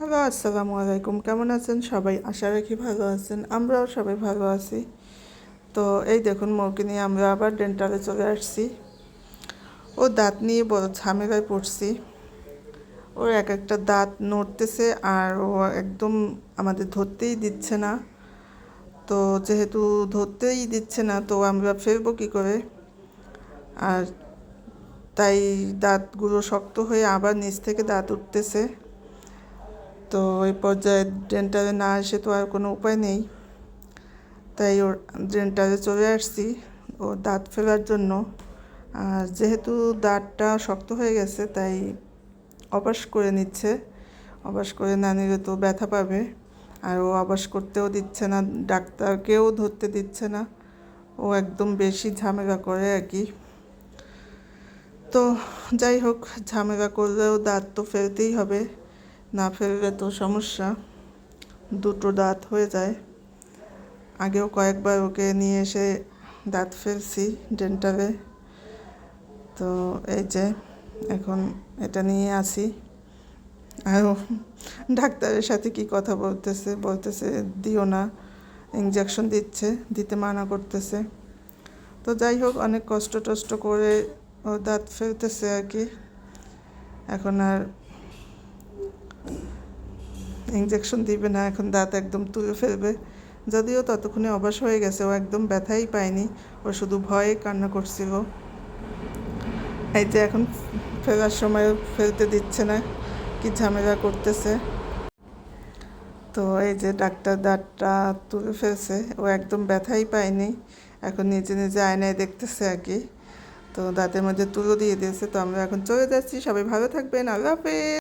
Hello আসসালামু আলাইকুম। কেমন আছেন সবাই? আশা রাখি ভালো আছেন। আমরাও সবাই ভালো আছি। তো এই দেখুন, মৌকে নিয়ে আমরা আবার ডেন্টালে চলে আসছি। ও দাঁত নিয়ে বড় ঝামেলায় পড়ছি। ওর এক একটা দাঁত নড়তেছে আর ও একদম আমাদের ধরতেই দিচ্ছে না। তো যেহেতু ধরতেই দিচ্ছে না, তো আমরা ফেলব কী করে? আর তাই দাঁতগুলো শক্ত হয়ে আবার নিচ থেকে দাঁত উঠতেছে। তো ওই পর্যায়ে ডেন্টালে না এসে তো আর কোনো উপায় নেই। তাই ওর ডেন্টালে চলে আসছি ও দাঁত ফেলার জন্য। আর যেহেতু দাঁতটা শক্ত হয়ে গেছে, তাই অবাস করে নিচ্ছে। অবাস করে না নিলে তো ব্যথা পাবে। আর ও অবাস করতেও দিচ্ছে না, ডাক্তারকেও ধরতে দিচ্ছে না। ও একদম বেশি ঝামেলা করে আর কি। তো যাই হোক, ঝামেলা করলেও দাঁত তো ফেলতেই হবে। না ফেললে তো সমস্যা। দুটো দাঁত হয়ে যায়। আগেও কয়েকবার ওকে নিয়ে এসে দাঁত ফেলছি ডেন্টালে। তো এই যে, এখন এটা নিয়ে আসি। আর ডাক্তারের সাথে কি কথা বলতেছে বলতেছে দিও না ইঞ্জেকশন দিচ্ছে, দিতে মানা করতেছে। তো যাই হোক, অনেক কষ্ট টষ্ট করে ও দাঁত ফেলতেছে আর কি। এখন আর ইঞ্জেকশন দিবে না, এখন দাঁত একদম তুলে ফেলবে। যদিও ততক্ষণে অবাস হয়ে গেছে, ও একদম ব্যথাই পায়নি। ও শুধু ভয়ে কান্না করছিল। এই যে এখন ফেলার সময় ফেলতে দিচ্ছে না, কি ঝামেলা করতেছে। তো এই যে ডাক্তার দাঁতটা তুলে ফেলছে, ও একদম ব্যথাই পায়নি। এখন নিজে নিজে আয়নায় দেখতেছে আর কি। তো দাঁতের মধ্যে তুলো দিয়ে দিয়েছে, তো আমরা এখন চলে যাচ্ছি। সবাই ভালো থাকবেন, আল্লাহ হাফেজ।